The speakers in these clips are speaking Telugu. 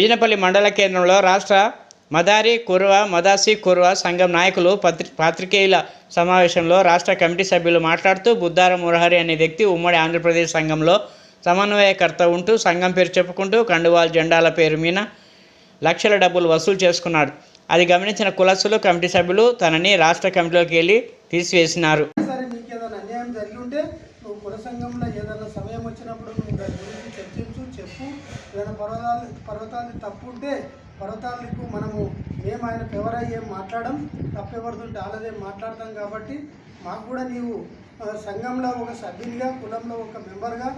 బిజినపల్లి మండల కేంద్రంలో రాష్ట్ర మదారి కుర్వ మదాసి కుర్వ సంఘం నాయకులు పత్రి పాత్రికేయుల సమావేశంలో రాష్ట్ర కమిటీ సభ్యులు మాట్లాడుతూ బుద్దార మురహరి అనే వ్యక్తి ఉమ్మడి ఆంధ్రప్రదేశ్ సంఘంలో సమన్వయకర్త ఉంటూ సంఘం పేరు చెప్పుకుంటూ కండువాల్ జెండాల పేరు మీద లక్షల డబ్బులు వసూలు చేసుకున్నాడు. అది గమనించిన కులస్సులు కమిటీ సభ్యులు తనని రాష్ట్ర కమిటీలోకి వెళ్ళి తీసివేసినారు సరే నీకు ఏదైనా అన్యాయం జరిగి ఉంటే నువ్వు కుల సంఘంలో ఏదైనా సమయం వచ్చినప్పుడు నువ్వు దాని గురించి తప్పు ఏదైనా పర్వతాలు పర్వతాలు తప్పు ఉంటే పర్వతాలకు మనము మేము ఆయన ఎవరయ్యే మాట్లాడడం తప్పెవరుతుంటే వాళ్ళదే మాట్లాడతాం కాబట్టి మాకు కూడా నీవు సంఘంలో ఒక సభ్యునిగా కులంలో ఒక మెంబర్గా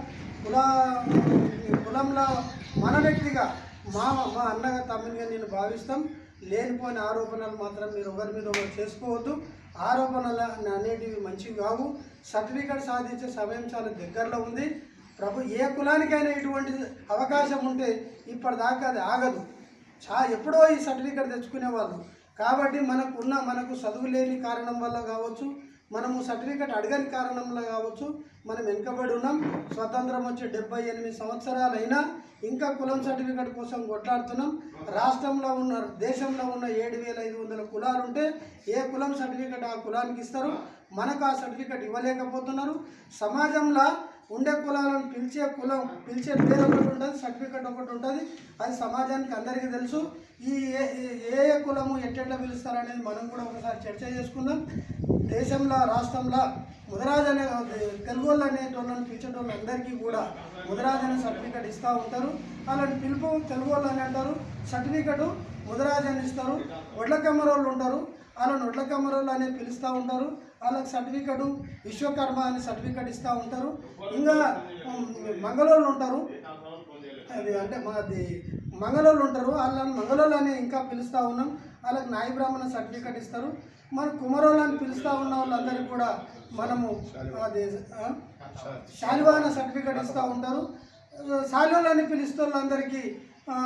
కుల కులంలో మన వ్యక్తిగా మా మా అన్నగా తమ్మునిగా నేను భావిస్తాం. లేనిపోయిన ఆరోపణలు మాత్రం మీరు ఒకరి మీద ఒకరు చేసుకోవద్దు. ఆరోపణలు అనేటివి మంచివి కావు. సర్టిఫికేట్ సాధించే సమయం చాలా దగ్గరలో ఉంది. ప్రభు ఏ కులానికైనా ఇటువంటి అవకాశం ఉంటే ఇప్పటిదాకా అది ఆగదు. చా ఎప్పుడో ఈ సర్టిఫికేట్ తెచ్చుకునే వాళ్ళు కాబట్టి మనకున్న మనకు చదువు లేని కారణం వల్ల కావచ్చు మనము సర్టిఫికేట్ అడగని కారణంలో కావచ్చు మనం వెనుకబడి ఉన్నాం. స్వతంత్రం వచ్చే డెబ్బై ఎనిమిది సంవత్సరాలైనా ఇంకా కులం సర్టిఫికేట్ కోసం కొట్లాడుతున్నాం. రాష్ట్రంలో ఉన్న దేశంలో ఉన్న ఏడు వేల ఐదు వందల కులాలు ఉంటే ఏ కులం సర్టిఫికేట్ ఆ కులానికి ఇస్తారు? మనకు ఆ సర్టిఫికేట్ ఇవ్వలేకపోతున్నారు. సమాజంలో ఉండే కులాలను పిలిచే కులం పిలిచే పేరు ఒకటి ఉంటుంది సర్టిఫికెట్ ఒకటి ఉంటుంది. అది సమాజానికి అందరికీ తెలుసు. ఈ ఏ ఏ- ఏ కులము ఎట్టెట్లా పిలుస్తారు అనేది మనం కూడా ఒకసారి చర్చ చేసుకుందాం. దేశంలో రాష్ట్రంలో ముదరాజ్ అనే తెలుగు వాళ్ళు అనేటోళ్ళని పిలిచేటోళ్ళు అందరికీ కూడా ముదరాజ్ అనే సర్టిఫికెట్ ఇస్తూ ఉంటారు. అలాంటి పిలుపు తెలుగు వాళ్ళు అని అంటారు. సర్టిఫికెట్ ముదరాజ్ అని ఇస్తారు. వడ్ల కమ్మరోళ్ళు ఉంటారు. వాళ్ళని వడ్ల కమ్మరోళ్ళు అనేది పిలుస్తూ ఉంటారు. వాళ్ళకి సర్టిఫికెట్ విశ్వకర్మ అని సర్టిఫికెట్ ఇస్తూ ఉంటారు. ఇంకా ఉమ్, మంగళోళ్ళు ఉంటారు. అది అంటే మాది మంగళోళ్ళు ఉంటారు. వాళ్ళని మంగళోళ్ళు అని ఇంకా పిలుస్తూ ఉన్నాం. వాళ్ళకి నాయ బ్రాహ్మణ సర్టిఫికెట్ ఇస్తారు. మన కుమరోళ్ళు అని పిలుస్తూ ఉన్న వాళ్ళందరికీ కూడా మనము అది శాలివాన సర్టిఫికేట్ ఇస్తూ ఉంటారు. శాలివాళ్ళు అని పిలుస్తూ వాళ్ళందరికీ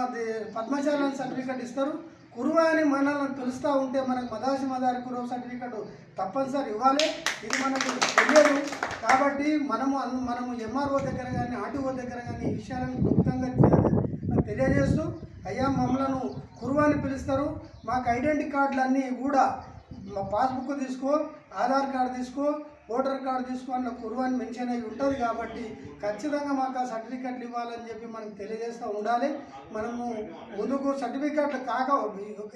అది పద్మశాల సర్టిఫికెట్ ఇస్తారు. కురువ అని మనల్ని పిలుస్తూ ఉంటే మనకు మదాసి మదారి కురువ సర్టిఫికెట్ తప్పనిసరి ఇవ్వాలి. ఇది మనకు తెలియదు. కాబట్టి మనము మనము ఎంఆర్ఓ దగ్గర కానీ ఆర్టీఓ దగ్గర కానీ ఈ విషయాలను క్లుప్తంగా తెలియజేస్తూ అయ్యా మమ్మలను కురువ అని పిలుస్తారు. మాకు ఐడెంటిటీ కార్డులన్నీ కూడా మా పాస్బుక్ తీసుకో ఆధార్ కార్డు తీసుకో ఓటర్ కార్డు తీసుకో కురువని కురువాని మెన్షన్ అయి ఉంటుంది కాబట్టి ఖచ్చితంగా మాకు ఆ సర్టిఫికెట్లు ఇవ్వాలని చెప్పి మనకు తెలియజేస్తూ ఉండాలి. మనము ముందుకు సర్టిఫికెట్లు కాక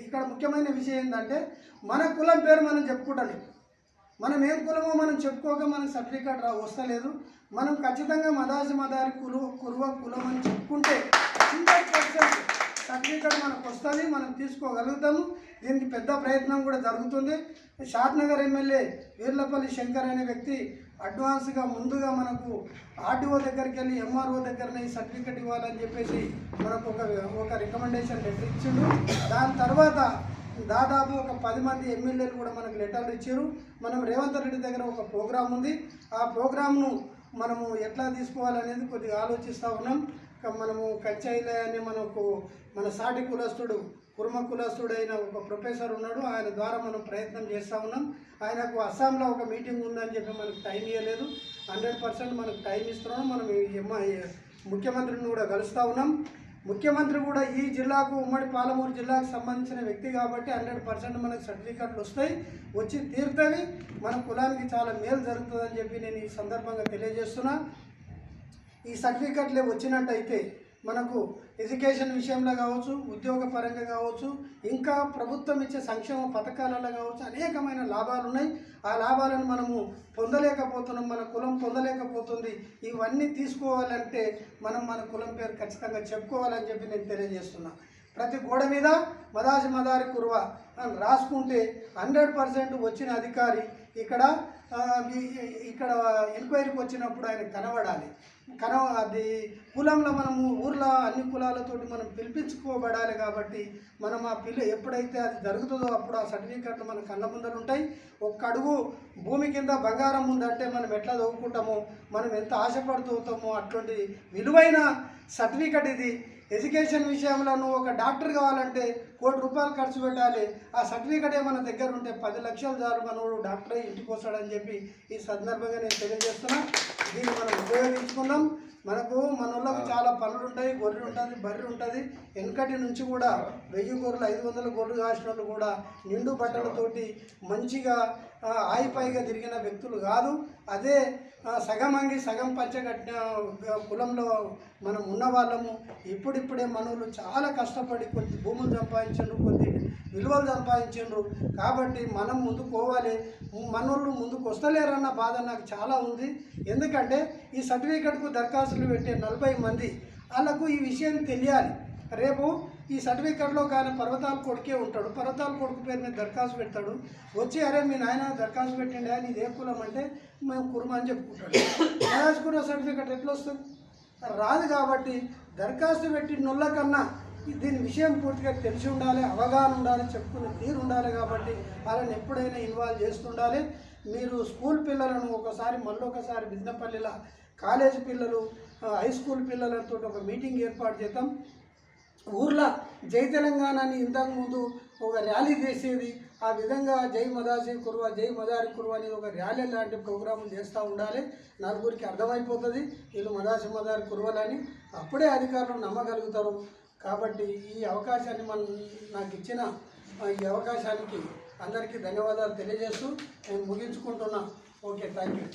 ఇక్కడ ముఖ్యమైన విషయం ఏంటంటే మన కులం పేరు మనం చెప్పుకుంటాం మనం ఏం కులమో మనం చెప్పుకోక మనకు సర్టిఫికేట్ రా వస్తలేదు. మనం ఖచ్చితంగా మదాసి మదారి కులు కురువ కులం అని చెప్పుకుంటే హండ్రెడ్ పర్సెంట్ సర్టిఫికేట్ మనకు వస్తుంది మనం తీసుకోగలుగుతాము. దీనికి పెద్ద ప్రయత్నం కూడా జరుగుతుంది. షాద్నగర్ ఎమ్మెల్యే వీర్లపల్లి శంకర్ అనే వ్యక్తి అడ్వాన్స్గా ముందుగా మనకు ఆర్డీఓ దగ్గరికి వెళ్ళి ఎంఆర్ఓ దగ్గరనే ఈ సర్టిఫికేట్ ఇవ్వాలని చెప్పేసి మనకు ఒక ఒక రికమెండేషన్ లెటర్ ఇచ్చిండు. దాని తర్వాత దాదాపు ఒక పది మంది ఎమ్మెల్యేలు కూడా మనకు లెటర్లు ఇచ్చారు. మనం రేవంత్ రెడ్డి దగ్గర ఒక ప్రోగ్రాం ఉంది. ఆ ప్రోగ్రామ్ను మనము ఎట్లా తీసుకోవాలనేది కొద్దిగా ఆలోచిస్తూ ఉన్నాం. మనము కంచాయిలే అని మనకు మన సాటి కులస్తుడు కుర్మ కులస్తుడు అయిన ఒక ప్రొఫెసర్ ఉన్నాడు. ఆయన ద్వారా మనం ప్రయత్నం చేస్తూ ఉన్నాం. ఆయనకు అస్సాంలో ఒక మీటింగ్ ఉందని చెప్పి మనకు టైం ఇవ్వలేదు హండ్రెడ్ పర్సెంట్ మనకు టైం ఇస్తున్నాం మనం ఈ ముఖ్యమంత్రిని కూడా కలుస్తూ ఉన్నాం. ముఖ్యమంత్రి కూడా ఈ జిల్లాకు ఉమ్మడి పాలమూరు జిల్లాకు సంబంధించిన వ్యక్తి కాబట్టి హండ్రెడ్ పర్సెంట్ మనకు సర్టిఫికెట్లు వస్తాయి. వచ్చి తీరుతుంది మన కులానికి చాలా మేలు జరుగుతుందని చెప్పి నేను ఈ సందర్భంగా తెలియజేస్తున్నా. ఈ సర్టిఫికెట్లే వచ్చినట్టయితే మనకు ఎడ్యుకేషన్ విషయంలో కావచ్చు ఉద్యోగ పరంగా కావచ్చు ఇంకా ప్రభుత్వం ఇచ్చే సంక్షేమ పథకాలలో కావచ్చు అనేకమైన లాభాలు ఉన్నాయి. ఆ లాభాలను మనము పొందలేకపోతున్నాం మన కులం పొందలేకపోతుంది. ఇవన్నీ తీసుకోవాలంటే మనం మన కులం పేరు ఖచ్చితంగా చెప్పుకోవాలని చెప్పి నేను తెలియజేస్తున్నా. ప్రతి గోడ మీద మదాసి మదారి కురువ అని రాసుకుంటే హండ్రెడ్ పర్సెంట్ వచ్చిన అధికారి ఇక్కడ ఇక్కడ ఎంక్వైరీకి వచ్చినప్పుడు ఆయన కనబడాలి. కన అది కులంలో మనము ఊర్లో అన్ని కులాలతోటి మనం పిలిపించుకోబడాలి కాబట్టి మనం ఆ పిల్ల ఎప్పుడైతే అది జరుగుతుందో అప్పుడు ఆ సర్టిఫికెట్లు మన కళ్ళ ముందర ఉంటాయి. ఒక్క అడుగు భూమి కింద బంగారం ఉందంటే మనం ఎట్లా చదువుకుంటామో మనం ఎంత ఆశపడుతూ అవుతామో అటువంటి విలువైన సర్టిఫికెట్ ఇది. ఎడ్యుకేషన్ విషయంలో నువ్వు ఒక డాక్టర్ కావాలంటే కోటి రూపాయలు ఖర్చు పెట్టాలి. ఆ సర్టిఫికేట్ ఏమైనా దగ్గర ఉంటే పది లక్షలు చాలు మనోడు డాక్టర్ ఇంటికి వస్తాడని చెప్పి ఈ సందర్భంగా నేను తెలియజేస్తున్నా. దీన్ని మనం ఉపయోగించుకున్నాం మనకు మన వాళ్ళకి చాలా పనులు ఉంటాయి గొర్రెలు ఉంటుంది బర్రె ఉంటుంది. వెనకటి నుంచి కూడా వెయ్యి గొర్రెలు ఐదు వందల గొర్రెలు కాసిన వాళ్ళు కూడా నిండు బట్టలతోటి మంచిగా ఆయిపాయిగా తిరిగిన వ్యక్తులు కాదు. అదే సగం అంగి సగం పచ్చగట్టిన కులంలో మనం ఉన్నవాళ్ళము ఇప్పుడిప్పుడే మనోళ్ళు చాలా కష్టపడి కొద్ది భూములు సంపాదించారు కొద్ది విలువలు సంపాదించారు కాబట్టి మనం ముందుకు పోవాలి మనోళ్ళు ముందుకు వస్తలేరన్న బాధ నాకు చాలా ఉంది. ఎందుకంటే ఈ సర్టిఫికెట్కు దరఖాస్తులు పెట్టే నలభై మంది వాళ్ళకు ఈ విషయం తెలియాలి. రేపు ఈ సర్టిఫికెట్లో కానీ పర్వతాల కొడుకే ఉంటాడు. పర్వతాల కొడుకు పేరు మీద దరఖాస్తు పెడతాడు. వచ్చి అరే మీ నాయన దరఖాస్తు పెట్టండి అని ఇదే కులం అంటే మేము కుర్మ అని చెప్పుకుంటాడు. రాజకుల సర్టిఫికెట్ ఎట్లా వస్తుంది? రాదు కాబట్టి దరఖాస్తు పెట్టిన నొల్ల కన్నా దీని విషయం పూర్తిగా తెలిసి ఉండాలి అవగాహన ఉండాలి చెప్పుకునే తీరు ఉండాలి కాబట్టి వాళ్ళని ఎప్పుడైనా ఇన్వాల్వ్ చేస్తుండాలి మీరు స్కూల్ పిల్లలను ఒకసారి మళ్ళీ ఒకసారి బిజినపల్లిలో కాలేజ్ పిల్లలు హై స్కూల్ పిల్లలతో ఒక మీటింగ్ ఏర్పాటు చేద్దాం. జై తెలంగాణ అని ఇంతకుముందు ఒక ర్యాలీ చేసేది. ఆ విధంగా జై మదాసి కురువ జై మదారి కురువ అనేది ఒక ర్యాలీ లాంటి ప్రోగ్రాములు చేస్తూ ఉండాలి. నలుగురికి అర్థమైపోతుంది. వీళ్ళు మదాసి మదారి కురువలని అప్పుడే అధికారులు నమ్మగలుగుతారు. కాబట్టి ఈ అవకాశాన్ని మనం నాకు ఇచ్చిన ఈ అవకాశానికి అందరికీ ధన్యవాదాలు తెలియజేస్తూ నేను ముగించుకుంటున్నా. Okay thank you